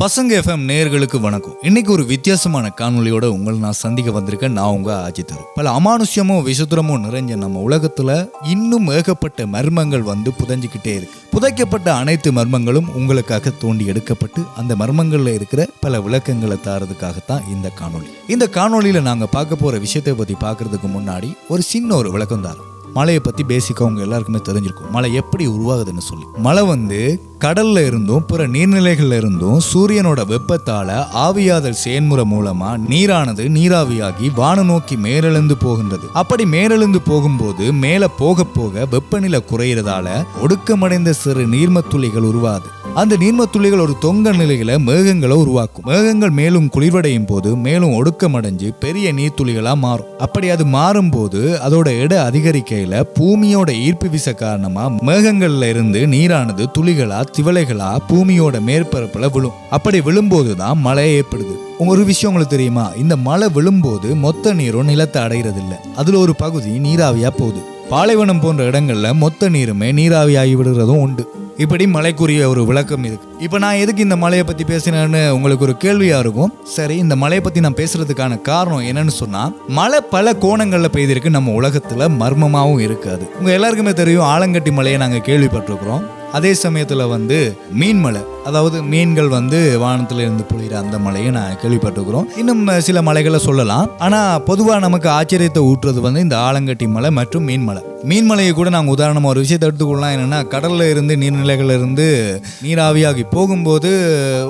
பசங்க எஃப்எம் நேயர்களுக்கு வணக்கம். இன்னைக்கு ஒரு வித்தியாசமான காணொலியோட உங்களை நான் சந்திக்க வந்திருக்கேன். நான் உங்க அஜித் பல அமானுஷ்யமோ விசித்திரமும் நிறைஞ்ச நம்ம உலகத்துல இன்னும் ஏகப்பட்ட மர்மங்கள் வந்து புதஞ்சுக்கிட்டே இருக்கு. புதைக்கப்பட்ட அனைத்து மர்மங்களும் உங்களுக்காக தோண்டி எடுக்கப்பட்டு அந்த மர்மங்கள்ல இருக்கிற பல விளக்கங்களை தாரதுக்காகத்தான் இந்த காணொளி. இந்த காணொலியில நாங்க பார்க்க போற விஷயத்தை பத்தி பார்க்கறதுக்கு முன்னாடி ஒரு சின்ன ஒரு விளக்கம் தாரோம் மழையை பற்றி பேசிக்காக அவங்க எல்லாருக்குமே தெரிஞ்சிருக்கும். மழை எப்படி உருவாகுதுன்னு சொல்லி. மழை வந்து கடல்ல இருந்தும் பிற நீர்நிலைகள்ல இருந்தும் சூரியனோட வெப்பத்தால ஆவியாதல் செயன்முறை மூலமா நீரானது நீராவியாகி வான நோக்கி மேலெழுந்து போகின்றது. அப்படி மேலெழுந்து போகும்போது மேல போக போக வெப்பநிலை குறையிறதால ஒடுக்கமடைந்த சிறு நீர்மத்துளிகள் உருவாது அந்த நீர்மத்துளிகள் ஒரு தொங்க நிலையில மேகங்களை உருவாக்கும். மேகங்கள் மேலும் குளிர்வடையும் போது மேலும் ஒடுக்கமடைஞ்சு பெரிய நீர்த்துளிகளா மாறும். அப்படி அது மாறும் போது அதோட எடை அதிகரிக்கையில பூமியோட ஈர்ப்பு விசை காரணமா மேகங்கள்ல இருந்து நீரானது துளிகளா திவலைகளா பூமியோட மேற்பரப்புல விழும். அப்படி விழும்போது தான் மழை ஏற்படுது ஒரு விஷயம் உங்களுக்கு தெரியுமா? இந்த மழை விழும்போது மொத்த நீரும் நிலத்தை அடைகிறது இல்லை அதுல ஒரு பகுதி நீராவியா போகுது. பாலைவனம் போன்ற இடங்கள்ல மொத்த நீருமே நீராவியாகி விடுறதும் உண்டு. இப்படி மலைக்குரிய ஒரு விளக்கம் இது. இப்போ நான் எதுக்கு இந்த மலையை பற்றி பேசினேன்னு உங்களுக்கு ஒரு கேள்வியாக இருக்கும். சரி இந்த மலையை பற்றி நான் பேசுறதுக்கான காரணம் என்னன்னு சொன்னால் மழை பல கோணங்களில் பெய்திருக்கு. நம்ம உலகத்தில் மர்மமாகவும் இருக்காது. உங்கள் எல்லாருக்குமே தெரியும் ஆலங்கட்டி மலையை நாங்கள் கேள்விப்பட்டிருக்கிறோம். அதே சமயத்தில் வந்து மீன் மலை அதாவது மீன்கள் வந்து வானத்தில் இருந்து புழிகிற அந்த மலையை நான் கேள்விப்பட்டிருக்கிறோம். இன்னும் சில மலைகளை சொல்லலாம். ஆனால் பொதுவாக நமக்கு ஆச்சரியத்தை ஊட்டுறது வந்து இந்த ஆலங்கட்டி மலை மற்றும் மீன் மலை. மீன் மலையை கூட நாங்கள் உதாரணமாக ஒரு விஷயத்தை எடுத்துக்கொள்ளலாம். என்னன்னா கடலில் இருந்து நீர்நிலைகள்ல இருந்து நீராவியாகி போகும்போது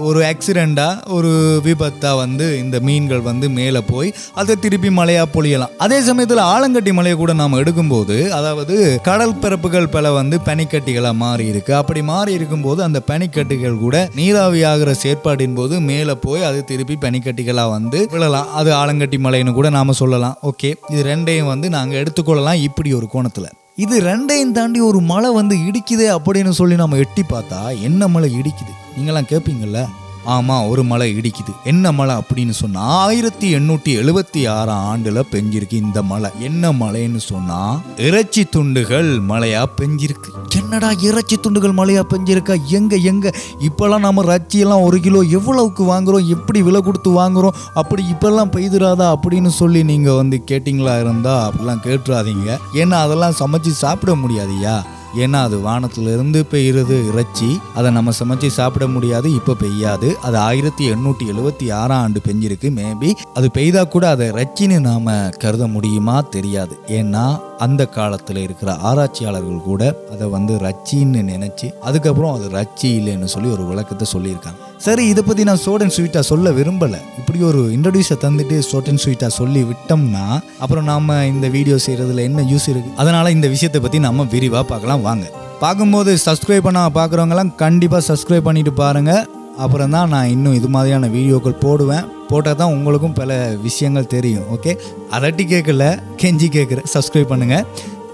ஒரு ஆக்சிடெண்ட்டாக ஒரு விபத்தாக வந்து இந்த மீன்கள் வந்து மேலே போய் அதை திருப்பி மலையாக பொழியலாம். அதே சமயத்தில் ஆலங்கட்டி மலையை கூட நாம் எடுக்கும்போது அதாவது கடல் பிறப்புகள் பல வந்து பனிக்கட்டிகளாக மாறி இருக்கு. அப்படி மாறி இருக்கும்போது அந்த பனிக்கட்டிகள் கூட நீராவியாகிற செயற்பாட்டின் போது மேலே போய் அது திருப்பி பனிக்கட்டிகளாக வந்து விழலாம். அது ஆலங்கட்டி மலைன்னு கூட நாம் சொல்லலாம். ஓகே. இது ரெண்டையும் வந்து நாங்கள் எடுத்துக்கொள்ளலாம். இப்படி ஒரு கோணத்தை இது ரெண்டையும் தாண்டி ஒரு மலை வந்து இடிக்குதே அப்படின்னு சொல்லி நம்ம எட்டி பார்த்தா என்ன மலை இடிக்குது? நீங்களாம் கேட்பீங்கல்ல ஆமாம் ஒரு மலை இடிக்குது. என்ன மலை அப்படின்னு சொன்னால் ஆயிரத்தி எண்ணூற்றி எழுபத்தி ஆறாம் ஆண்டில் பெஞ்சிருக்கு இந்த மலை. என்ன மலைன்னு சொன்னால் இறைச்சி துண்டுகள் மழையாக பெஞ்சிருக்கு. என்னடா இறைச்சி துண்டுகள் மழையாக பெஞ்சிருக்கா? எங்கே எங்கே? இப்போல்லாம் நம்ம ரச்சியெல்லாம் ஒரு கிலோ எவ்வளவுக்கு வாங்குறோம்? எப்படி விலை கொடுத்து வாங்குகிறோம் அப்படி இப்பெல்லாம் பெய்துராதா அப்படின்னு சொல்லி நீங்கள் வந்து கேட்டிங்களா இருந்தால் அப்படிலாம் கேட்டுறாதீங்க. ஏன்னா அதெல்லாம் சமைச்சு சாப்பிட முடியாதுயா ஏன்னா அது வானத்திலிருந்து பெய்கிறது பெய்யுறது இறைச்சி. அதை நம்ம சமைச்சு சாப்பிட முடியாது இப்போ பெய்யாது. அது ஆயிரத்தி எண்ணூற்றி எழுபத்தி ஆறாம் ஆண்டு பெஞ்சிருக்கு மேபி அது பெய்தா கூட அதை இறைச்சின்னு நாம் கருத முடியுமா? தெரியாது. ஏன்னா அந்த காலத்தில் இருக்கிற ஆராய்ச்சியாளர்கள் கூட அதை வந்து ரச்சின்னு நினச்சி அதுக்கப்புறம் அது ரச்சி இல்லைன்னு சொல்லி ஒரு விளக்கத்தை சொல்லியிருக்காங்க. சரி இதை பற்றி நான் ஷோர்ட் அண்ட் ஸ்வீட்டாக சொல்ல விரும்பலை. இப்படி ஒரு இன்ட்ரடியூஸை தந்துட்டு ஷார்ட் அண்ட் ஸ்வீட்டாக சொல்லி விட்டோம்னா அப்புறம் நாம் இந்த வீடியோ செய்கிறதுல என்ன யூஸ் இருக்குது அதனால் இந்த விஷயத்தை பற்றி நம்ம விரிவாக பார்க்கலாம். வாங்க. பார்க்கும்போது சப்ஸ்கிரைப் பண்ண பார்க்குறவங்கலாம் கண்டிப்பாக சப்ஸ்கிரைப் பண்ணிட்டு பாருங்கள் அப்புறம் தான் நான் இன்னும் இது மாதிரியான வீடியோக்கள் போடுவேன். போட்டால் தான் உங்களுக்கும் பல விஷயங்கள் தெரியும் ஓகே அரட்டி கேட்கல கெஞ்சி கேட்குற சப்ஸ்கிரைப் பண்ணுங்கள்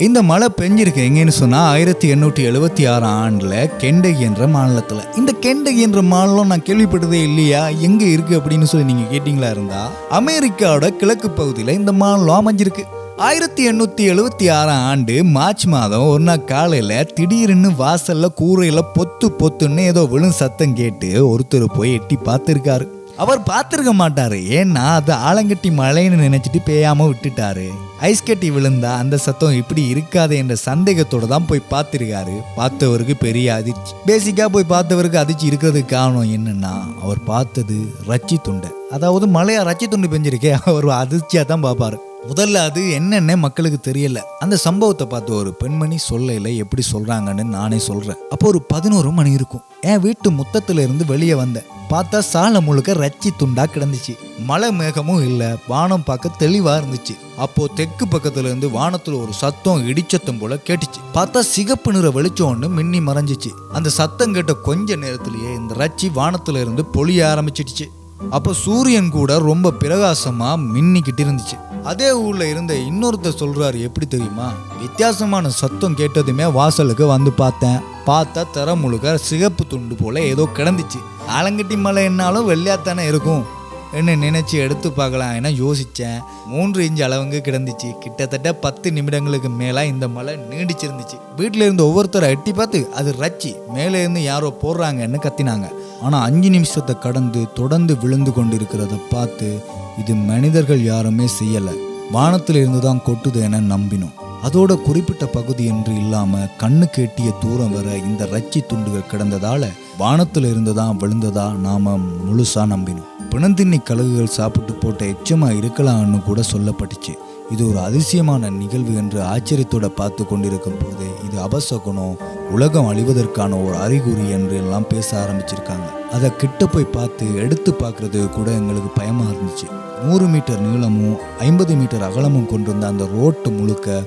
இந்த மழை பெஞ்சிருக்கு எங்கேன்னு சொன்னால் ஆயிரத்தி எண்ணூற்றி எழுபத்தி ஆறாம் ஆண்டில் கெண்டகி என்ற மாநிலத்தில். இந்த கெண்டகி என்ற மாநிலம் நான் கேள்விப்பட்டதே இல்லையா? எங்கே இருக்குது அப்படின்னு சொல்லி நீங்கள் கேட்டிங்களா இருந்தால் அமெரிக்காவோட கிழக்கு பகுதியில் இந்த மாநிலம் அமைஞ்சிருக்கு. ஆயிரத்தி எண்ணூற்றி எழுபத்தி ஆறாம் ஆண்டு மார்ச் மாதம் ஒரு நாள் காலையில் திடீர்னு வாசல்ல கூரையில் பொத்து பொத்துன்னு ஏதோ விழும் சத்தம் கேட்டு ஒருத்தர் போய் எட்டி பார்த்துருக்காரு. அவர் பார்த்துருக்க மாட்டாரு. ஏன்னா அது ஆலங்கட்டி மழைன்னு நினைச்சிட்டு பேயாம விட்டுட்டாரு. ஐஸ் கட்டி விழுந்தா அந்த சத்தம் இப்படி இருக்காது என்ற சந்தேகத்தோட தான் போய் பார்த்துருக்காரு. பார்த்தவருக்கு பெரிய அதிர்ச்சி. பேசிக்கா போய் பார்த்தவருக்கு அதிர்ச்சி இருக்கிறதுக்கு காரணம் என்னன்னா அவர் பார்த்தது ரச்சி துண்டை. அதாவது மழையா ரச்சி துண்டு பெஞ்சிருக்கே அவர் அதிர்ச்சியா தான் பார்ப்பாரு. முதல்ல அது என்னென்ன மக்களுக்கு தெரியல. அந்த சம்பவத்தை பார்த்து ஒரு பெண்மணி சொல்லல எப்படி சொல்றாங்கன்னு நானே சொல்றேன். அப்போ ஒரு பதினோரு மணி இருக்கும். என் வீட்டு முத்தத்துல இருந்து வெளியே வந்தேன். பார்த்தா சாலை முழுக்க ரச்சி துண்டா கிடந்துச்சு. மழை மேகமும் இல்லை. வானம் பார்க்க தெளிவா இருந்துச்சு. அப்போ தெற்கு பக்கத்துல இருந்து வானத்துல ஒரு சத்தம் இடிச்சத்தம் போல கேட்டுச்சு. பார்த்தா சிகப்பு நிற வெளிச்சம் ஒன்று மின்னி மறைஞ்சிச்சு. அந்த சத்தம் கேட்ட கொஞ்ச நேரத்திலேயே இந்த ரச்சி வானத்துல இருந்து பொழிய ஆரம்பிச்சிடுச்சு. அப்போ சூரியன் கூட ரொம்ப பிரகாசமாக மின்னிக்கிட்டு இருந்துச்சு. அதே ஊரில் இருந்த இன்னொருத்தர் சொல்கிறாரு எப்படி தெரியுமா? வித்தியாசமான சத்தம் கேட்டதுமே வாசலுக்கு வந்து பார்த்தேன். பார்த்தா தர முழுக்க சிகப்பு துண்டு போல் ஏதோ கிடந்துச்சு. ஆலங்கட்டி மலை என்னாலும் வெள்ளையாத்தானே இருக்கும். என்ன நினச்சி எடுத்து பார்க்கலாம் என யோசித்தேன் மூன்று இன்ச்சு அளவுக்கு கிடந்துச்சு. கிட்டத்தட்ட பத்து நிமிடங்களுக்கு மேலே இந்த மலை நீடிச்சிருந்துச்சு. வீட்டில் இருந்து ஒவ்வொருத்தரை எட்டி பார்த்து அது ரச்சி மேலே இருந்து யாரோ போடுறாங்கன்னு கத்தினாங்க. ஆனால் அஞ்சு நிமிஷத்தை கடந்து தொடர்ந்து விழுந்து கொண்டிருக்கிறத பார்த்து இது மனிதர்கள் யாருமே செய்யலை. வானத்தில் இருந்து தான் கொட்டுது என நம்பினோம். அதோட குறிப்பிட்ட பகுதி என்று இல்லாமல் கண்ணுக்கு எட்டிய தூரம் வர இந்த ரச்சி துண்டுகள் கிடந்ததால் வானத்தில் இருந்து தான் விழுந்ததா நாம் முழுசாக நம்பினோம். பிணந்தின்னி கழுகுகள் சாப்பிட்டு போட்ட எச்சமாக இருக்கலாம்னு கூட சொல்லப்பட்டுச்சு. இது ஒரு அதிசயமான நிகழ்வு என்று ஆச்சரியத்தோட பார்த்து கொண்டிருக்கும் போது இது அபசகுணம் உலகம் அழிவதற்கான ஒரு அறிகுறி என்று எல்லாம் பேச ஆரம்பிச்சிருக்காங்க. அதை கிட்ட போய் பார்த்து எடுத்து பார்க்கறது கூட எங்களுக்கு பயமாக இருந்துச்சு. நூறு மீட்டர் நீளமும் ஐம்பது மீட்டர் அகலமும் கொண்டிருந்த அந்த ரோட்டு முழுக்க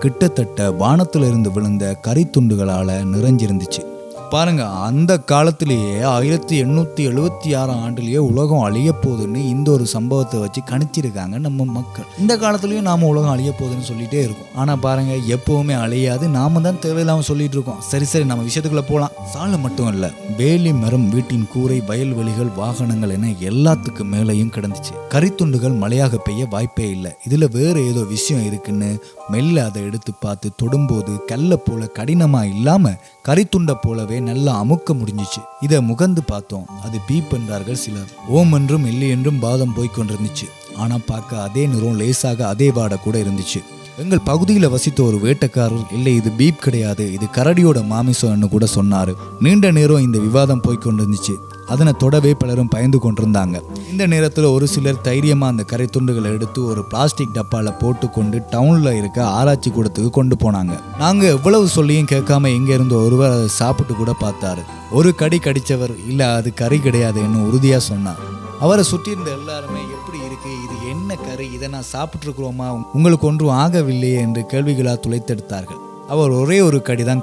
கிட்டத்தட்ட வானத்திலிருந்து விழுந்த கரித்துண்டுகளால் நிறைஞ்சிருந்துச்சு. பாருங்க அந்த காலத்திலேயே ஆயிரத்தி எண்ணூற்றி எழுபத்தி ஆறாம் ஆண்டுலேயே உலகம் அழிய போகுதுன்னு இந்த ஒரு சம்பவத்தை வச்சு கணிச்சிருக்காங்க நம்ம மக்கள். இந்த காலத்துலேயும் நாம் உலகம் அழிய போகுதுன்னு சொல்லிகிட்டே இருக்கோம். ஆனால் பாருங்க எப்பவுமே அழியாது. நாம தான் தேவையில்லாமல் சொல்லிட்டு இருக்கோம். சரி சரி நம்ம விஷயத்துக்குள்ள போகலாம் சாலை மட்டும் இல்லை வேலி மரம் வீட்டின் கூரை வயல்வெளிகள் வாகனங்கள் என எல்லாத்துக்கு மேலேயும் கிடந்துச்சு. கரித்துண்டுகள் மழையாக பெய்ய வாய்ப்பே இல்லை. இதில் வேறு ஏதோ விஷயம் இருக்குன்னு மெல்ல அதை எடுத்து பார்த்து தொடும்போது கல்லை போல கடினமா இல்லாம கரித்துண்டை போலவே நல்லா அமுக்க முடிஞ்சிச்சு. இதை முகந்து பார்த்தோம். அது பீப் என்றார்கள் சிலர். ஓம் என்றும் இல்லை என்றும் பாதம் போய்க் ஆனால் ஆனா பார்க்க அதே நிறம் லேசாக அதே வாட கூட இருந்துச்சு. எங்கள் பகுதியில் வசித்த ஒரு வேட்டைக்காரர் இல்லை இது பீப் கிடையாது இது கரடியோட மாமிசம்னு கூட சொன்னார். நீண்ட நேரம் இந்த விவாதம் போய்க் இருந்துச்சு அதனை தொடவே பலரும் பயந்து கொண்டிருந்தாங்க. இந்த நேரத்தில் ஒரு சிலர் தைரியமாக அந்த கரை துண்டுகளை எடுத்து ஒரு பிளாஸ்டிக் டப்பாவில் போட்டுக்கொண்டு டவுனில் இருக்க ஆராய்ச்சி கூடத்துக்கு கொண்டு போனாங்க. நாங்கள் எவ்வளவு சொல்லியும் கேட்காம எங்கே இருந்த ஒருவர் அதை சாப்பிட்டு கூட பார்த்தாரு. ஒரு கடி கடித்தவர் இல்லை அது கறி கிடையாதுன்னு உறுதியாக சொன்னார். அவரை சுற்றி இருந்த எல்லாருமே எப்படி இருக்கு? இது என்ன கறி இதை நான் சாப்பிட்ருக்குறோமா உங்களுக்கு ஒன்றும் ஆகவில்லையே என்று கேள்விகளாக துளைத்தெடுத்தார்கள். அவர் ஒரே ஒரு கடி தான்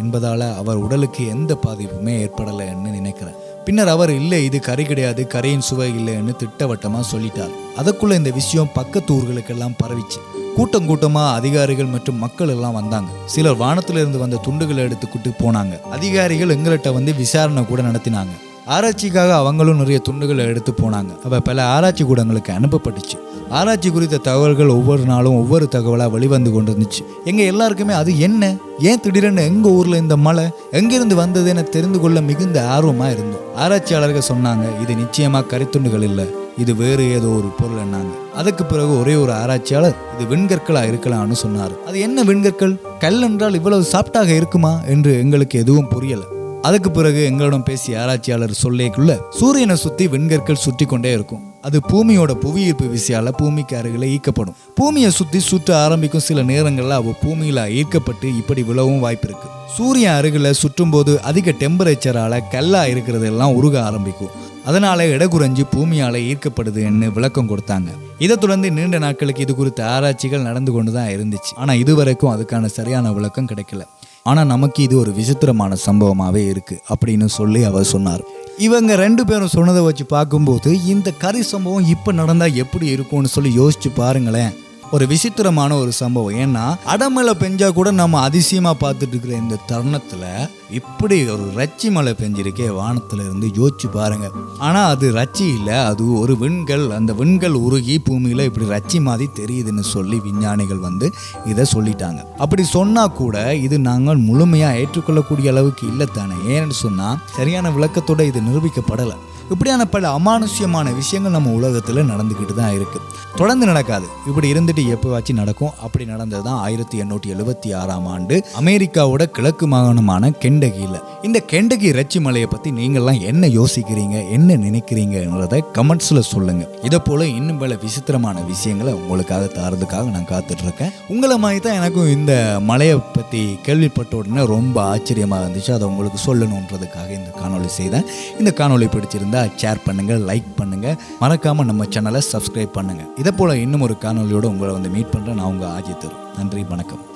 என்பதால் அவர் உடலுக்கு எந்த பாதிப்புமே ஏற்படலைன்னு நினைக்கிறேன். பின்னர் அவர் இல்லை இது கறி கிடையாது. கரையின் சுவை இல்லைன்னு திட்டவட்டமாக சொல்லிட்டார். அதுக்குள்ள இந்த விஷயம் பக்கத்து ஊர்களுக்கெல்லாம் பரவிச்சு. கூட்டம் கூட்டமாக அதிகாரிகள் மற்றும் மக்கள் எல்லாம் வந்தாங்க. சிலர் வானத்திலிருந்து வந்த துண்டுகளை எடுத்துக்கிட்டு போனாங்க. அதிகாரிகள் எங்கள்கிட்ட வந்து விசாரணை கூட நடத்தினாங்க. ஆராய்ச்சிக்காக அவங்களும் நிறைய துண்டுகளை எடுத்து போனாங்க. அப்போ பல ஆராய்ச்சி கூடங்களுக்கு அனுப்பப்பட்டுச்சு. ஆராய்ச்சி குறித்த தகவல்கள் ஒவ்வொரு நாளும் ஒவ்வொரு தகவலாக வெளிவந்து கொண்டு இருந்துச்சு எங்கள் எல்லாருக்குமே அது என்ன? ஏன் திடீரென்னு எங்கள் ஊரில் இந்த மழை? எங்கிருந்து வந்தது என தெரிந்து கொள்ள மிகுந்த ஆர்வமாக இருந்தோம். ஆராய்ச்சியாளர்கள் சொன்னாங்க இது நிச்சயமாக கரித்துண்டுகள் இல்லை. இது வேறு ஏதோ ஒரு பொருள் என்னாங்க. அதுக்கு பிறகு ஒரே ஒரு ஆராய்ச்சியாளர் இது விண்கற்களாக இருக்கலாம்னு சொன்னார். அது என்ன விண்கற்கள்? கல் என்றால் இவ்வளவு சாப்டாக இருக்குமா? என்று எங்களுக்கு எதுவும் புரியலை. அதுக்கு பிறகு எங்களிடம் பேசிய ஆராய்ச்சியாளர் சொல்லேக்குள்ள சூரியனை சுத்தி விண்கற்கள் சுற்றி கொண்டே இருக்கும். அது பூமியோட புவியீர்ப்பு விசையால பூமிக்கு அருகில ஈர்க்கப்படும். பூமியை சுத்தி சுற்ற ஆரம்பிக்கும் சில நேரங்கள்ல அவ பூமியில ஈர்க்கப்பட்டு இப்படி விழவும் வாய்ப்பு இருக்கு சூரியன் அருகில சுற்றும் போது அதிக டெம்பரேச்சரால கல்லா இருக்கிறதெல்லாம் உருக ஆரம்பிக்கும். அதனால இடகுறைஞ்சு பூமியால ஈர்க்கப்படுதுன்னு விளக்கம் கொடுத்தாங்க. இதை தொடர்ந்து நீண்ட நாட்களுக்கு இது குறித்த ஆராய்ச்சிகள் நடந்து கொண்டு தான் இருந்துச்சு. ஆனா இதுவரைக்கும் அதுக்கான சரியான விளக்கம் கிடைக்கல. ஆனால் நமக்கு இது ஒரு விசித்திரமான சம்பவமாகவே இருக்குது அப்படின்னு சொல்லி அவர் சொன்னார். இவங்க ரெண்டு பேரும் சொன்னதை வச்சு பார்க்கும்போது இந்த கரி சம்பவம் இப்போ நடந்தால் எப்படி இருக்கும்னு சொல்லி யோசிச்சு பாருங்களேன். ஒரு விசித்திரமான ஒரு சம்பவம். ஏன்னா அடமழை பெஞ்சா கூட நம்ம அதிசயமா பார்த்துட்டு இருக்கிற இந்த தருணத்துல இப்படி ஒரு ரச்சி மழை பெஞ்சிருக்கே வானத்துல இருந்து யோசிச்சு பாருங்க. ஆனா அது ரச்சி இல்ல. அது ஒரு விண்கல். அந்த விண்கல் உருகி பூமியில இப்படி ரச்சி மாதிரி தெரியுதுன்னு சொல்லி விஞ்ஞானிகள் வந்து இதை சொல்லிட்டாங்க. அப்படி சொன்னா கூட இது நாங்கள் முழுமையா ஏற்றுக்கொள்ளக்கூடிய அளவுக்கு இல்லை தானே. ஏன்னு சொன்னா சரியான விளக்கத்தோட இது நிரூபிக்கப்படலை. இப்படியான பல அமானுஷ்யமான விஷயங்கள் நம்ம உலகத்தில் நடந்துக்கிட்டு தான் இருக்குது தொடர்ந்து நடக்காது. இப்படி இருந்துட்டு எப்போவாச்சும் நடக்கும்? அப்படி நடந்தது தான் ஆயிரத்தி எண்ணூற்றி எழுபத்தி ஆறாம் ஆண்டு அமெரிக்காவோட கிழக்கு மாகாணமான கெண்டகியில். இந்த கெண்டகி ரச்சி மலையை பற்றி நீங்கள்லாம் என்ன யோசிக்கிறீங்க? என்ன நினைக்கிறீங்கன்றதை கமெண்ட்ஸில் சொல்லுங்கள் இதை போல் இன்னும் பல விசித்திரமான விஷயங்களை உங்களுக்காக தாரதுக்காக நான் காத்துட்ருக்கேன். உங்களை மாதிரி தான் எனக்கும் இந்த மலையை பற்றி கேள்விப்பட்ட உடனே ரொம்ப ஆச்சரியமாக இருந்துச்சு. அதை உங்களுக்கு சொல்லணுன்றதுக்காக இந்த காணொளி செய்தேன். இந்த காணொளி பிடிச்சிருந்தா ஷேர் பண்ணுங்க லைக் பண்ணுங்க. மறக்காம நம்ம சேனலை சப்ஸ்கிரைப் பண்ணுங்க. இதை போல இன்னும் ஒரு காணொளியோட உங்களை வந்து மீட் பண்ணுறேன் நான் உங்க ஆஜித் நன்றி வணக்கம்.